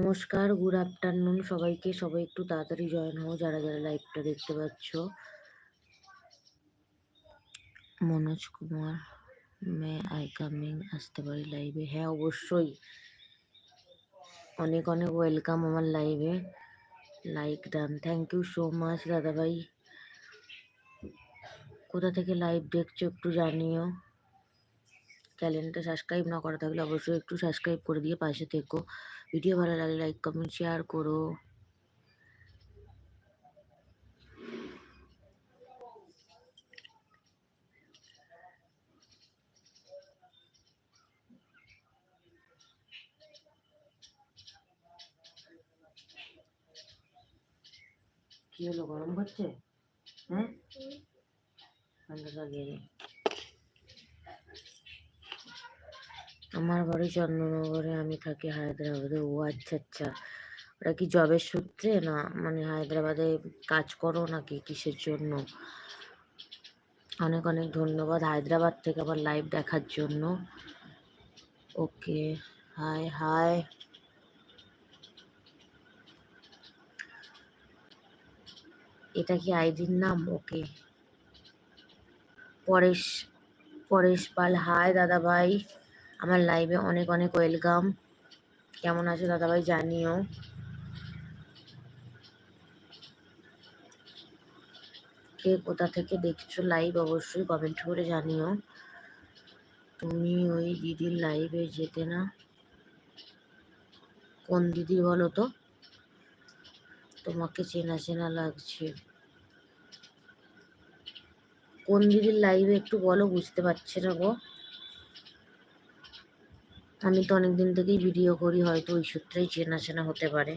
নমস্কার good afternoon সবাইকে। সবাই একটু তাড়াতাড়ি জয়েন হও, যারা যারা লাইভটা দেখতে পাচ্ছ। Manoj Kumar may I coming আসতে পারি লাইভে হ্যাঁ অবশ্যই। অনেক অনেক ওয়েলকাম আমার লাইভে like done thank you so much দাদাভাই। কোথা থেকে লাইভ দেখছ একটু জানিও। চ্যানেলটা সাবস্ক্রাইব না করা থাকলে অবশ্যই একটু সাবস্ক্রাইব করে দিয়ে পাশে থেকো। ভিডিও ভালো লাগলে লাইক কমেন্ট শেয়ার করো। কি হলো? গরম করছে হ্যাঁ? ঠান্ডা লাগিয়ে আমার বাড়ি চন্দ্রনগরে আমি থাকি হায়দ্রাবাদে। ও আচ্ছা আচ্ছা। ওটা কি জবের সূত্রে? না মানে হায়দ্রাবাদে কাজ করো নাকি কিসের জন্য? অনেক অনেক ধন্যবাদ হায়দ্রাবাদ থেকে আবার লাইভ দেখার জন্য। ওকে হাই হাই এটা কি আইডির নাম? ওকে পরেশ পরেশ পাল হাই দাদা ভাই আমার লাইভে অনেক অনেক ওয়েলকাম কেমন আছো দাদাভাই জানিও। কে কোথা থেকে দেখছ লাইভ অবশ্যই কমেন্ট করে জানিও। তুমি ওই দিদির লাইভে যেতে না? কোন দিদি বলো তো? তোমাকে চেনা চেনা লাগছে। কোন দিদির লাইভে একটু বলো, বুঝতে পারছি না গো। আমি তো অনেকদিন থেকেই ভিডিও করি হয়তো ওই সূত্রেই চেনা চেনা হতে পারে।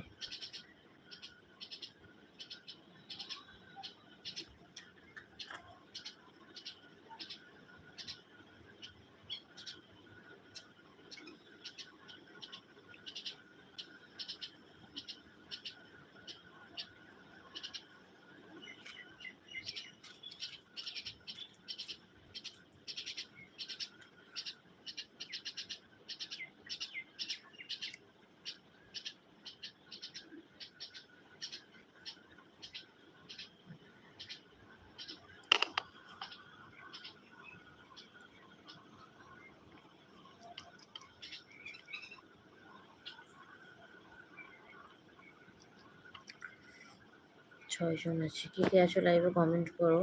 ছয়জন আছে কে কে আছো লাইভে কমেন্ট করো।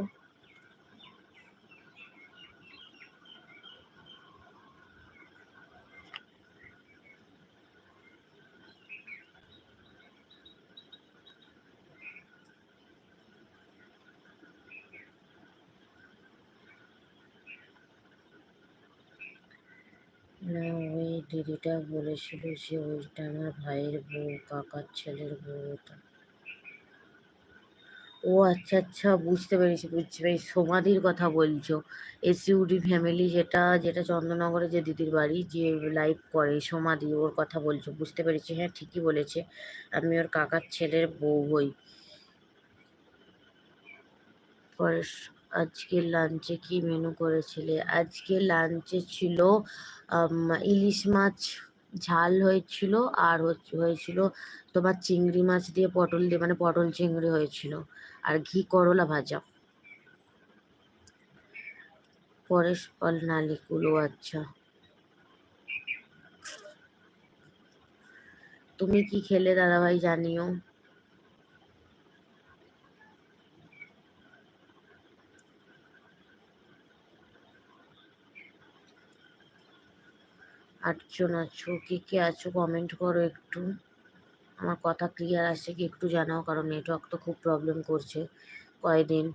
দিদিটা বলেছিল যে ওইটা আমার ভাইয়ের বউ, কাকার ছেলের বউ, ওটা। ও আচ্ছা আচ্ছা বুঝতে পেরেছি বুঝতে পেরেছি। সমাধির কথা বলছো। এসইউডি ফ্যামিলি যেটা যেটা চন্দ্রনগরে যে দিদির বাড়ি, যে লাইভ করে সমাধি ওর কথা বলছো, বুঝতে পেরেছি। হ্যাঁ ঠিকই বলেছে। আমি ওর কাকার ছেলের বউ হই। আজকে লাঞ্চে কি মেনু করেছিলে? আজকে লাঞ্চে ছিল ইলিশ মাছ ঝাল হয়েছিল, আর হয়েছিল তোমার চিংড়ি মাছ দিয়ে পটল দিয়ে মানে পটল চিংড়ি হয়েছিল। আর ঘি করলা ভাজা। পরেশ পাল নালিকুলো আচ্ছা। তুমি কি খেলে দাদাভাই জানিও? আটজন আছো, কে কে আছো কমেন্ট করো একটু। আমার কথা ক্লিয়ার আসছে কি একটু জানাও, কারণ নেটওয়ার্ক তো খুব প্রবলেম করছে কয়দিন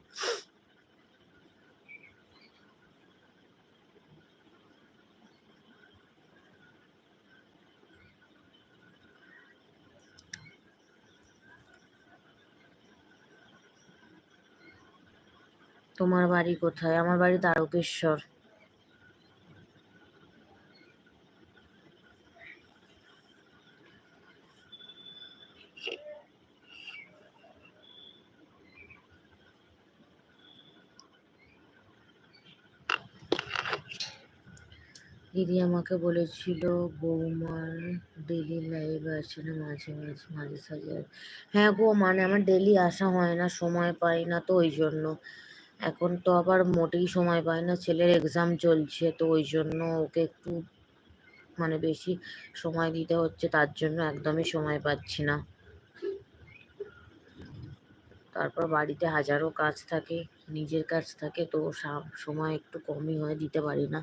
তোমার বাড়ি কোথায়? আমার বাড়ি তারকেশ্বর দিদি আমাকে বলেছিল, বৌমার ডেলি লাইভ আসে না মাঝে মাঝে মাঝে সাঝে হ্যাঁ গো মানে আমার ডেলি আসা হয় না, সময় পাই না তো ওই জন্য। এখন তো আবার মোটেই সময় পাই না, ছেলের এক্সাম চলছে তো ওই জন্য ওকে একটু মানে বেশি সময় দিতে হচ্ছে, তার জন্য একদমই সময় পাচ্ছি না। তারপর বাড়িতে হাজারো কাজ থাকে। নিজের কাজ থাকে তো সময় একটু কমই হয়, দিতে পারি না।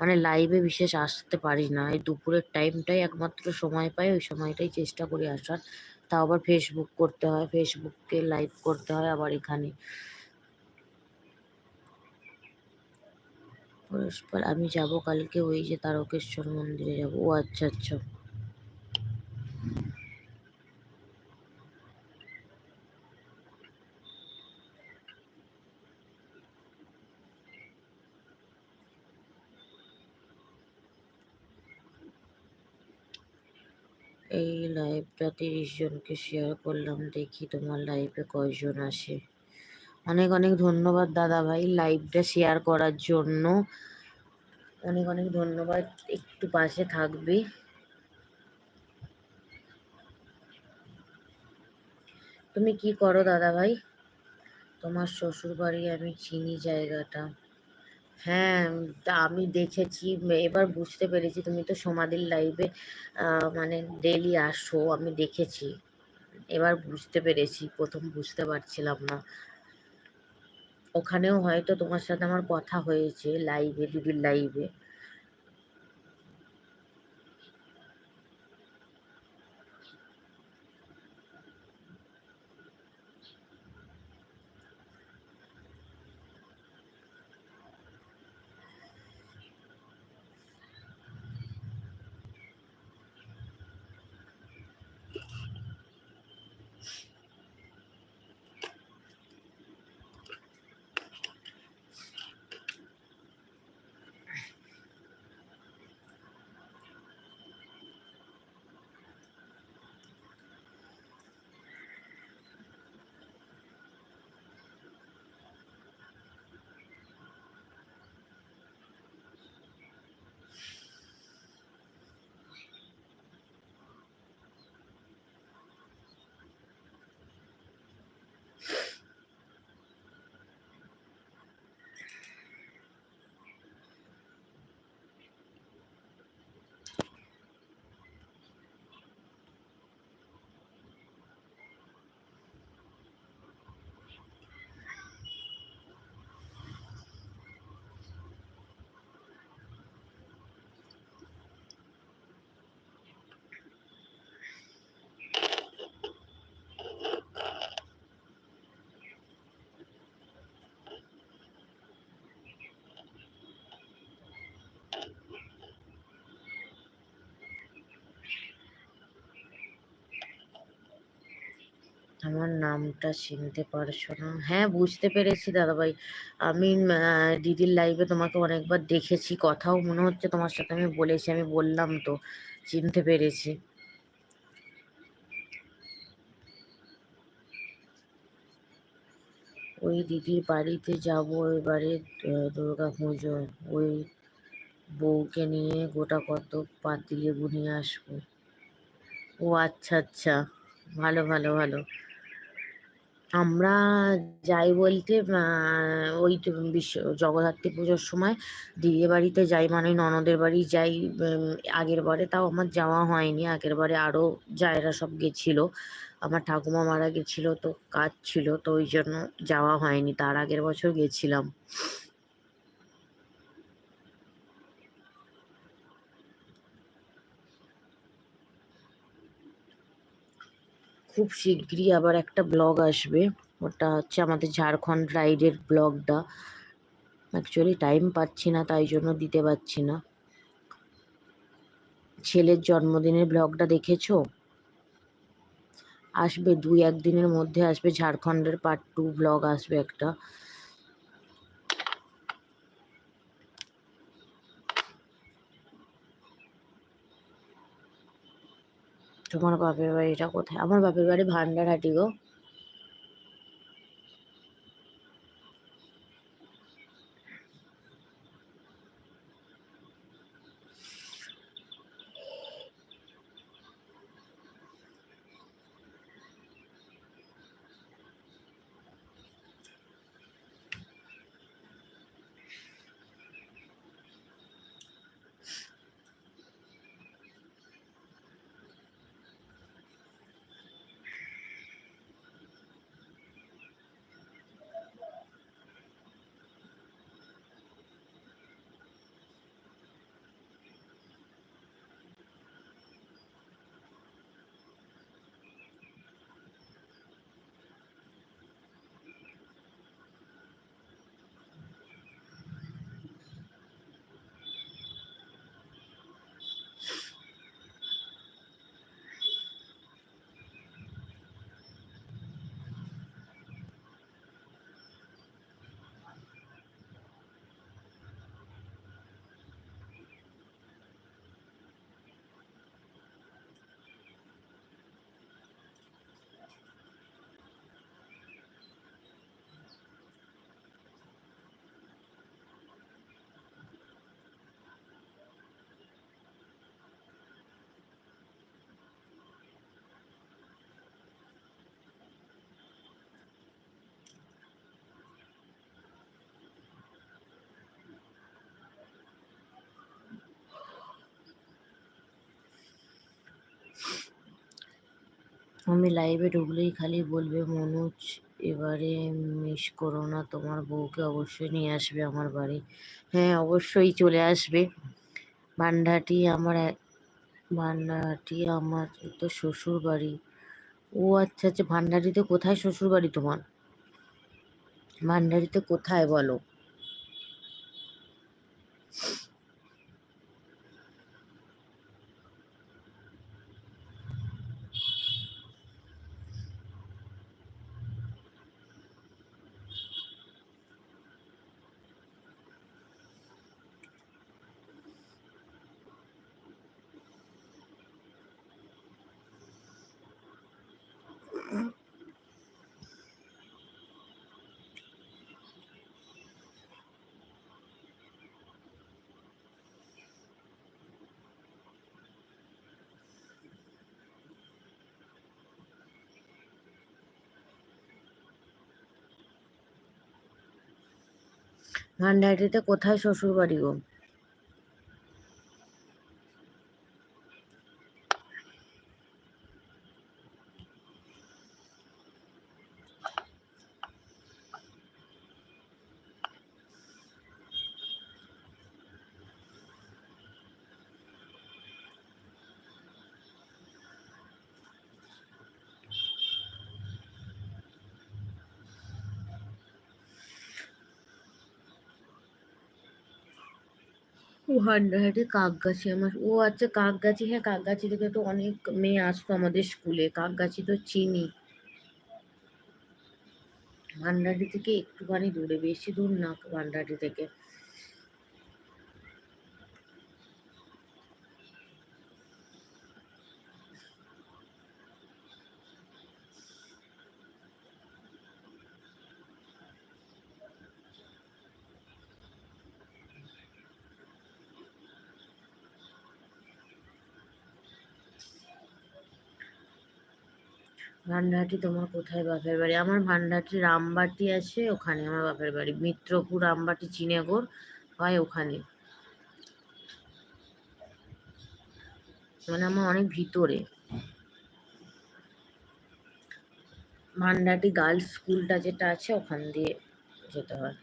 মানে লাইভে বিশেষ আসতে পারি না। এই দুপুরের টাইমটাই একমাত্র সময় পাই, ওই সময়টাই চেষ্টা করি আসার। তাও আবার ফেসবুক করতে হয় ফেসবুককে লাইভ করতে হয় আবার এখানে। পরস্পর, আমি যাব কালকে ওই যে তারকেশ্বর মন্দিরে যাব। ও আচ্ছা আচ্ছা। এই লাইভটা তিরিশ জনকে শেয়ার করলাম, দেখি তোমার লাইভে কয়জন আসে। অনেক অনেক ধন্যবাদ দাদা ভাই লাইভটা শেয়ার করার জন্য। অনেক অনেক ধন্যবাদ, একটু পাশে থাকবে। তুমি কি করো দাদা ভাই? তোমার শ্বশুর বাড়ি আমি চিনি জায়গাটা। হ্যাঁ তা আমি দেখেছি। এবার বুঝতে পেরেছি, তুমি তো সমাধির লাইভে মানে ডেলি আসো, আমি দেখেছি। এবার বুঝতে পেরেছি, প্রথম বুঝতে পারছিলাম না। ওখানেও হয়তো তোমার সাথে আমার কথা হয়েছে লাইভে দিদির লাইভে আমার নামটা চিনতে পারছ না। হ্যাঁ বুঝতে পেরেছি দাদাভাই। আমি দিদির লাইভে তোমাকে অনেকবার দেখেছি, কথাও মনে হচ্ছে তোমার সাথে আমি বলেছি, আমি বললাম তো, চিনতে পেরেছি। ওই দিদির বাড়িতে যাব, এবারে দুর্গা পুজো। ওই বউকে নিয়ে গোটা কত পাতি লেবু নিয়ে আসব। ও আচ্ছা আচ্ছা। ভালো ভালো ভালো। আমরা যাই বলতে ওই বিশ্ব, জগদ্ধাত্রী পুজোর সময় দিদির বাড়িতে যাই মানে ননদের বাড়ি যাই আগের বারে তাও আমার যাওয়া হয়নি। আগের বারে আরও যায়রা সব গেছিল। আমার ঠাকুমা মারা গেছিল, তো কাজ ছিল, তো ওই জন্য যাওয়া হয়নি। তার আগের বছর গেছিলাম। খুব শিগগিরই আবার একটা ব্লগ আসবে। ওটা হচ্ছে আমাদের ঝাড়খণ্ড রাইডের ব্লগটা। অ্যাকচুয়ালি টাইম পাচ্ছি না, তাই জন্য দিতে পারছি না। ছেলের জন্মদিনের ব্লগটা দেখেছ? আসবে দুই একদিনের মধ্যে আসবে। ঝাড়খণ্ডের পার্ট টু ব্লগ আসবে একটা। তোমার বাপের বাড়িটা কোথায়? আমার বাপের বাড়ি ভান্ডারহাটি গো। আমি লাইভে ঢুকলেই খালি বলবে, মনোজ, এবারে মিস করো না, তোমার বউকে অবশ্যই নিয়ে আসবে আমার বাড়ি। হ্যাঁ অবশ্যই চলে আসবে। ভান্ডাটি আমার ভান্ডাটি আমার তো শ্বশুর বাড়ি। ও আচ্ছা আচ্ছা ভান্ডারিতে কোথায় শ্বশুর বাড়ি তোমার? ভান্ডারিতে কোথায় বলো? ভান্ডারিতে কোথায় শ্বশুর বাড়ি গো? ও হান্ডাহাটি কাকগাছি আমার। ও আচ্ছা কাকগাছি হ্যাঁ কাকগাছি থেকে তো অনেক মেয়ে আসতো আমাদের স্কুলে। কাকগাছি তো চিনি। ভান্ডারি থেকে একটুখানি দূরে, বেশি দূর না ভান্ডারি থেকে। ভান্ডাহাটি তোমার কোথায় বাপের বাড়ি? আমার ভান্ডাহাটি রামবাটি আছে ওখানে, আমার বাপের বাড়ি। মিত্রপুর রামবাটি চিনেগর হয় ওখানে। মানে আমার অনেক ভিতরে। ভান্ডাটি গার্লস স্কুলটা যেটা আছে ওখান দিয়ে যেতে হয়।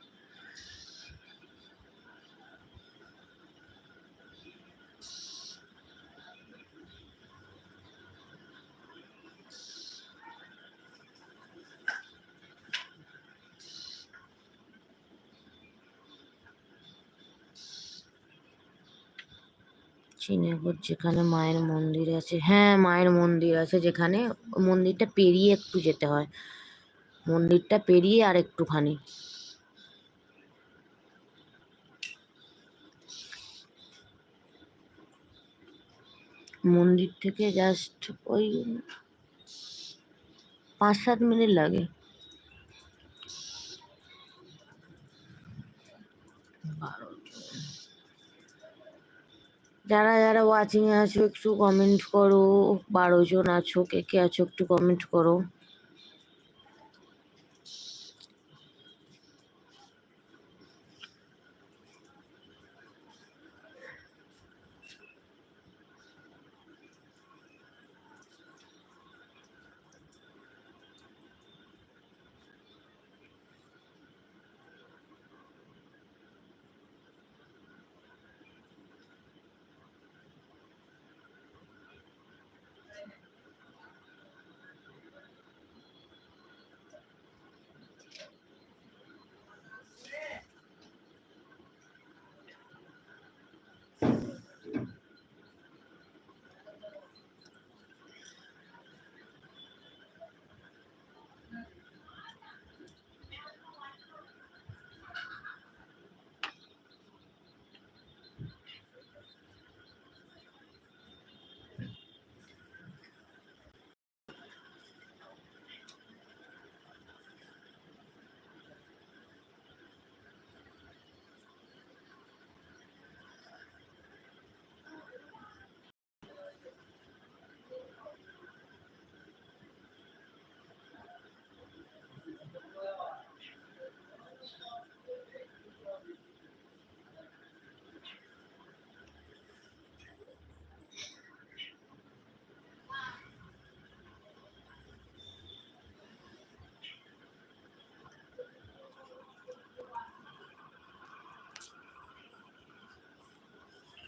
চিনেগর যেখানে মায়ের মন্দির আছে। হ্যাঁ মায়ের মন্দির আছে যেখানে। মন্দিরটা পেরিয়ে একটু যেতে হয়। মন্দিরটা পেরিয়ে আর একটুখানি। মন্দির থেকে জাস্ট ওই পাঁচ সাত মিনিট লাগে। যারা যারা ওয়াচিং এ আছো একটু কমেন্ট করো। বারো জন আছো, কে কে আছো, একটু কমেন্ট করো।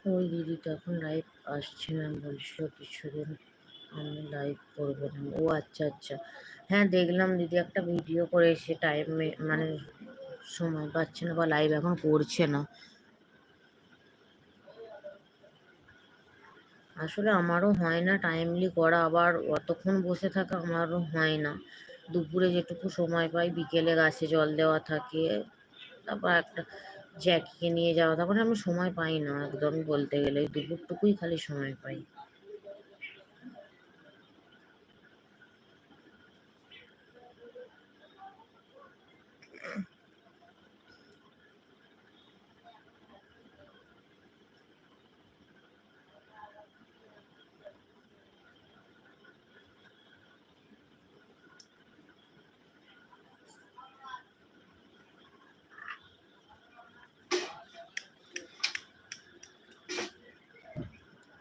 ওই দিদিটা এখন লাইভ আসছে না বলছিল কিছুদিন আমি লাইভ করব না। ও আচ্ছা আচ্ছা। হ্যাঁ দেখলাম দিদি একটা ভিডিও করে এসে টাইমে মানে সময় পাচ্ছে না বা লাইভ এখন করছে না। আসলে আমারও হয় না টাইমলি করা, আবার অতক্ষণ বসে থাকা আমারও হয় না। দুপুরে যেটুকু সময় পাই, বিকেলে গাছে জল দেওয়া থাকে, তারপর একটা জ্যাকিকে নিয়ে যাওয়া। তখন আমি সময় পাই না একদম বলতে গেলে। দুপুরটুকুই খালি সময় পাই।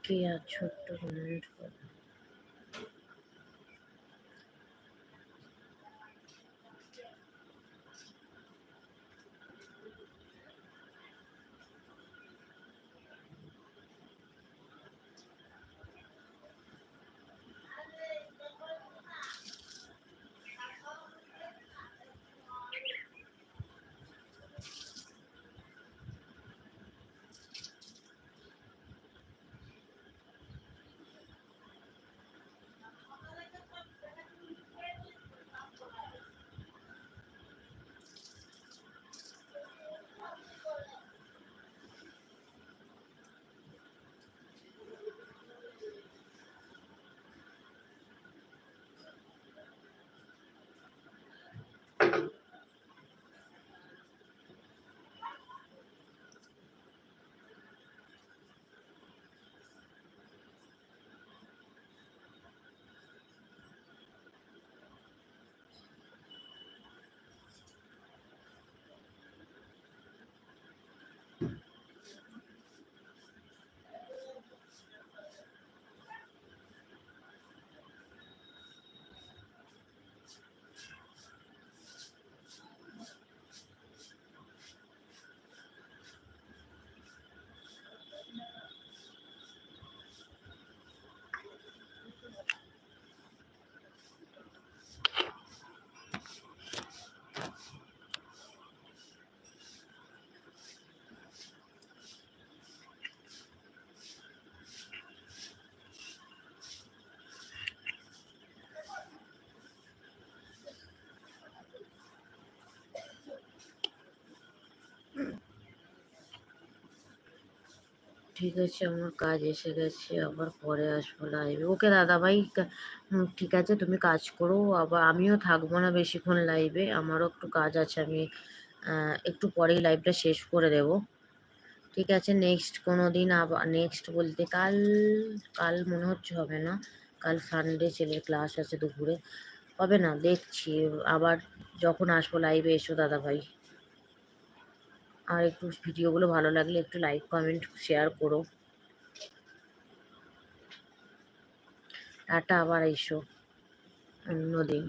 কে আর ছোট্ট কমেন্ট ঠিক আছে, আমার কাজ এসে গেছে, আবার পরে আসব লাইভে ওকে দাদা ভাই ঠিক আছে, তুমি কাজ করো, আবার আমিও থাকব না বেশিক্ষণ লাইভে আমারও একটু কাজ আছে, আমি একটু পরেই লাইভটা শেষ করে দেব। ঠিক আছে নেক্সট কোনো দিন আবার নেক্সট বলতে কাল কাল মনে হচ্ছে হবে না, কাল সানডে ছেলের ক্লাস আছে দুপুরে। হবে না, দেখছি, আবার যখন আসব লাইভে এসো দাদা ভাই আর একটু ভিডিওগুলো ভালো লাগলে একটু লাইক কমেন্ট শেয়ার করো। টাটা আবার এসো। অন্যদিন